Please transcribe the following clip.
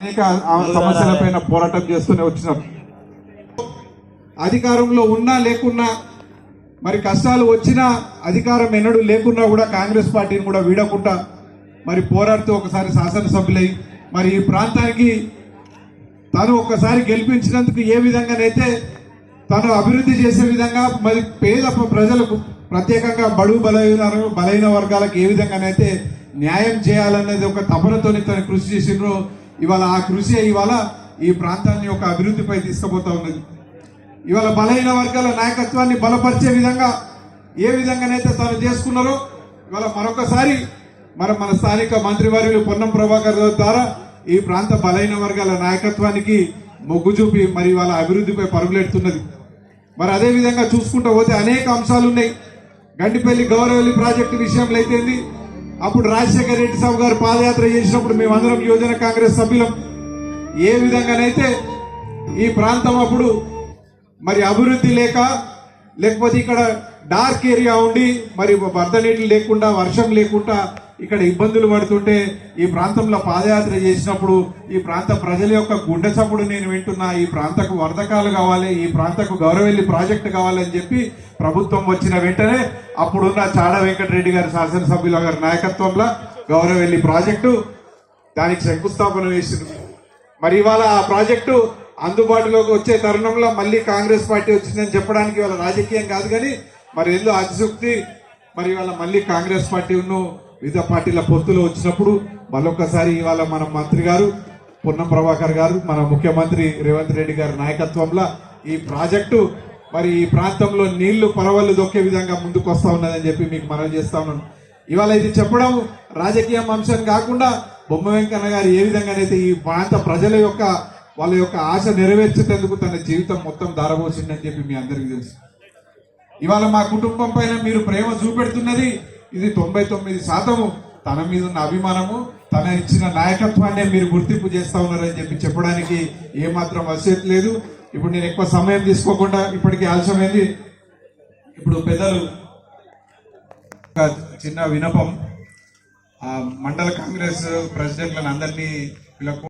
అనేక సమస్యల సమస్యలపైన పోరాటం చేస్తూనే వచ్చినాం. అధికారంలో ఉన్నా లేకున్నా మరి కష్టాలు వచ్చినా అధికారం ఎన్నడూ లేకున్నా కూడా కాంగ్రెస్ పార్టీని కూడా వీడకుండా మరి పోరాడుతూ ఒకసారి శాసనసభ్యులై మరి ఈ ప్రాంతానికి తను ఒక్కసారి గెలిపించినందుకు ఏ విధంగానైతే తను అభివృద్ధి చేసే విధంగా మరి పేద ప్రజలకు ప్రత్యేకంగా బడుగు బలైన బలైన వర్గాలకు ఏ విధంగానైతే న్యాయం చేయాలనేది ఒక తపనతోని తను కృషి చేసినో ఇవాళ ఆ కృషి ఇవాళ ఈ ప్రాంతాన్ని ఒక అభివృద్ధిపై తీసుకుపోతా ఉన్నది. ఇవాళ బలహీన వర్గాల నాయకత్వాన్ని బలపరిచే విధంగా ఏ విధంగానైతే తాను చేసుకున్నారో ఇవాళ మరొకసారి మరి మన స్థానిక మంత్రివర్యులు పొన్నం ప్రభాకర్ ద్వారా ఈ ప్రాంత బలహీన వర్గాల నాయకత్వానికి మొగ్గు చూపి మరి వాళ్ళ అభివృద్ధిపై పరుగులెడుతున్నది. మరి అదే విధంగా చూసుకుంటూ పోతే అనేక అంశాలు ఉన్నాయి గండిపల్లి గౌరవల్లి ప్రాజెక్టు విషయంలో అయితేంది అప్పుడు రాజశేఖర రెడ్డి సాబు గారు పాదయాత్ర చేసినప్పుడు మేమందరం యువజన కాంగ్రెస్ సభ్యులం. ఏ విధంగానైతే ఈ ప్రాంతం అప్పుడు మరి అభివృద్ధి లేక లేకపోతే ఇక్కడ డార్క్ ఏరియా ఉండి మరి వరద నీళ్ళు లేకుండా వర్షం లేకుండా ఇక్కడ ఇబ్బందులు పడుతుంటే ఈ ప్రాంతంలో పాదయాత్ర చేసినప్పుడు ఈ ప్రాంత ప్రజల యొక్క గుండె చప్పుడు నేను వింటున్నా. ఈ ప్రాంతకు వరదకాలు కావాలి ఈ ప్రాంతకు గౌరవెల్లి ప్రాజెక్టు కావాలని చెప్పి ప్రభుత్వం వచ్చిన వెంటనే అప్పుడున్న చాడ వెంకటరెడ్డి గారి శాసనసభ్యుల గారి నాయకత్వంలో గౌరవెల్లి ప్రాజెక్టు దానికి శంకుస్థాపన వేసింది మరి ఇవాళ ఆ ప్రాజెక్టు అందుబాటులోకి వచ్చే తరుణంలో మళ్ళీ కాంగ్రెస్ పార్టీ వచ్చిందని చెప్పడానికి ఇవాళ రాజకీయం కాదు కానీ మరి ఎందులో అతిశుక్తి? మరి ఇవాళ మళ్ళీ కాంగ్రెస్ పార్టీ ఉన్న వివిధ పార్టీల పొత్తులు వచ్చినప్పుడు మళ్ళొక్కసారి ఇవాళ మన మంత్రి గారు పొన్నం ప్రభాకర్ గారు మన ముఖ్యమంత్రి రేవంత్ రెడ్డి గారి నాయకత్వంలో ఈ ప్రాజెక్టు మరి ఈ ప్రాంతంలో నీళ్ళు పరవళ్ళు దొక్కే విధంగా ముందుకు వస్తా ఉన్నదని చెప్పి మీకు మనవి చేస్తా ఉన్నాను. ఇవాళ ఇది చెప్పడం రాజకీయ అంశం కాకుండా బొమ్మ వెంకన్న గారు ఏ విధంగానైతే ఈ ప్రాంత ప్రజల యొక్క వాళ్ళ యొక్క ఆశ నెరవేర్చేందుకు తన జీవితం మొత్తం దారబోసిందని చెప్పి మీ అందరికీ తెలుసు. ఇవాళ మా కుటుంబం పైన మీరు ప్రేమ చూపెడుతున్నది ఇది తొంభై తొమ్మిది శాతము. తన మీద ఉన్న అభిమానము తన ఇచ్చిన నాయకత్వాన్నే మీరు గుర్తింపు చేస్తా ఉన్నారని చెప్పి చెప్పడానికి ఏమాత్రం వసేత లేదు. ఇప్పుడు నేను ఎక్కువ సమయం తీసుకోకుండా ఇప్పటికీ ఆలస్యమైంది. ఇప్పుడు పెద్దలు చిన్న వినపం. మండల కాంగ్రెస్ ప్రెసిడెంట్లను అందరినీ వీళ్ళకు